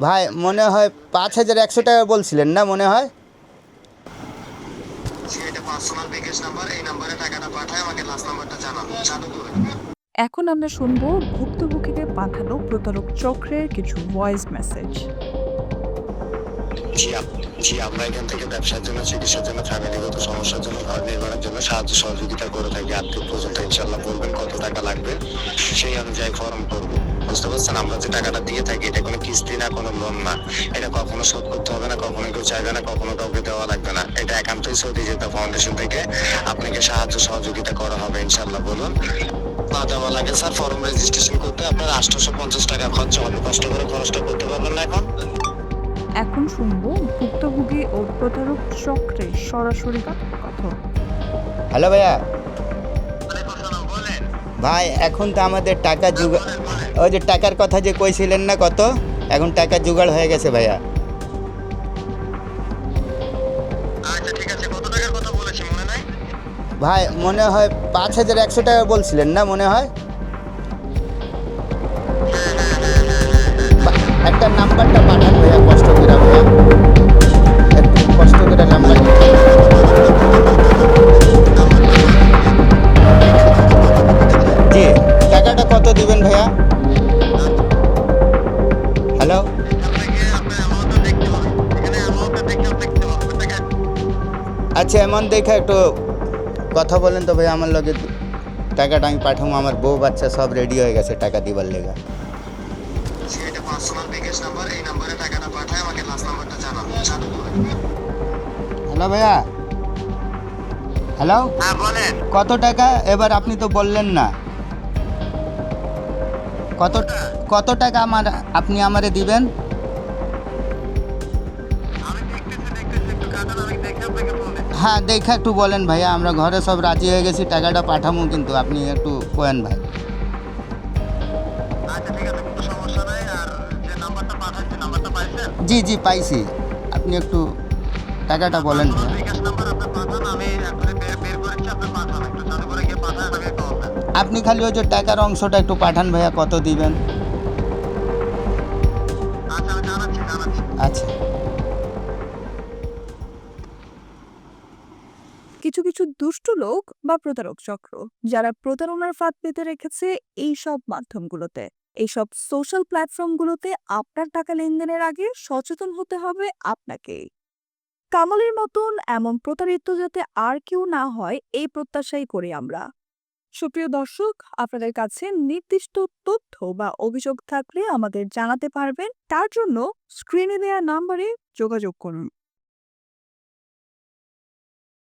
ভাই মনে হয় পাঁচ হাজার একশো টাকা বলছিলেন না মনে হয়? এটা পার্সোনাল বিকাশ নাম্বার এই নাম্বারে টাকাটা পাঠায় আমাকে লাস্ট নাম্বারটা জানাব চালু করে এখন আমরা শুনব ভুক্তভোগীদের পাঠানো প্রতারক চক্রের কিছু ভয়েস মেসেজ জি আমরা এখান থেকে ব্যবসার জন্য চিকিৎসার জন্য ফ্যামিলিগত সমস্যার জন্য ঘর নির্মাণের জন্য সাহায্য সহযোগিতা করে থাকি। আর্থিক পর্যন্ত ইনশাল্লাহ বলবেন কত টাকা লাগবে সেই অনুযায়ী ফর্ম করব। বুঝতে পারছেন? আমরা যে টাকাটা দিয়ে থাকি কিস্তি না কোনো লোন না। এটা কখনো শোধ করতে হবে না কখনো কেউ চাইবে না কখনো কাউকে দেওয়া লাগবে না। এটা একান্তই সৌদি জেতা ফাউন্ডেশন থেকে আপনাকে সাহায্য সহযোগিতা করা হবে ইনশাল্লাহ বলুন। পা দেওয়া লাগে স্যার ফর্ম রেজিস্ট্রেশন করতে আপনার আটশোশো পঞ্চাশ টাকা খরচা হবে। কষ্ট করে খরচটা করতে পারবেন না এখন। এখন শুনব ভুক্তভোগী ও প্রতারক চক্রের সরাসরি কথা? হ্যালো ভাইয়া। বলেন। ভাই এখন তো আমাদের টাকা জোগাড় ওই যে টাকার কথা যে কইছিলেন না কত? এখন টাকা জোগাড় হয়ে গেছে ভাইয়া। আচ্ছা ঠিক আছে। কত টাকার কথা বলেছি মনে নাই? ভাই মনে হয় পাঁচ হাজার একশো টাকা বলছিলেন না মনে হয়? একটা নাম্বারটা পাঠান আচ্ছা এমন দেখে একটু কথা বলেন তো ভাই আমার লগে টাকাটা আমি পাঠাবো আমার বউ বাচ্চা সব রেডি হয়ে গেছে টাকা দিবার লেগা। করে হ্যালো ভাইয়া। হ্যালো? হ্যাঁ কত টাকা? এবার আপনি তো বললেন না। কত কত টাকা আমার আপনি আমারে দিবেন? হ্যাঁ দেখে একটু বলেন ভাইয়া আমরা ঘরে সব রাজি হয়ে গেছি টাকাটা পাঠাবো কিন্তু আপনি একটু কোয়েন ভাই। আচ্ছা জি জি পাইছি। আপনি একটু টাকাটা বলেন আপনি খালি ওই যে টাকার অংশটা একটু পাঠান ভাইয়া কত দিবেন? আচ্ছা। কিছু দুষ্টু লোক বা প্রতারক চক্র, যারা প্রতারণার ফাঁদ পেতে রেখেছে এই সব মাধ্যমগুলোতে। এইসব সোশ্যাল প্ল্যাটফর্মগুলোতে আপনার টাকা লেনদেনের আগে সচেতন হতে হবে আপনাকেই। কামালের মতন এমন প্রতারিত যাতে আর কেউ না হয়, এই প্রত্যাশাই করি আমরা। সুপ্রিয় দর্শক, আপনাদের কাছে নির্দিষ্ট তথ্য বা অভিযোগ থাকলে আমাদের জানাতে পারবেন। তার জন্য স্ক্রিনে দেওয়া নাম্বারে যোগাযোগ করুন।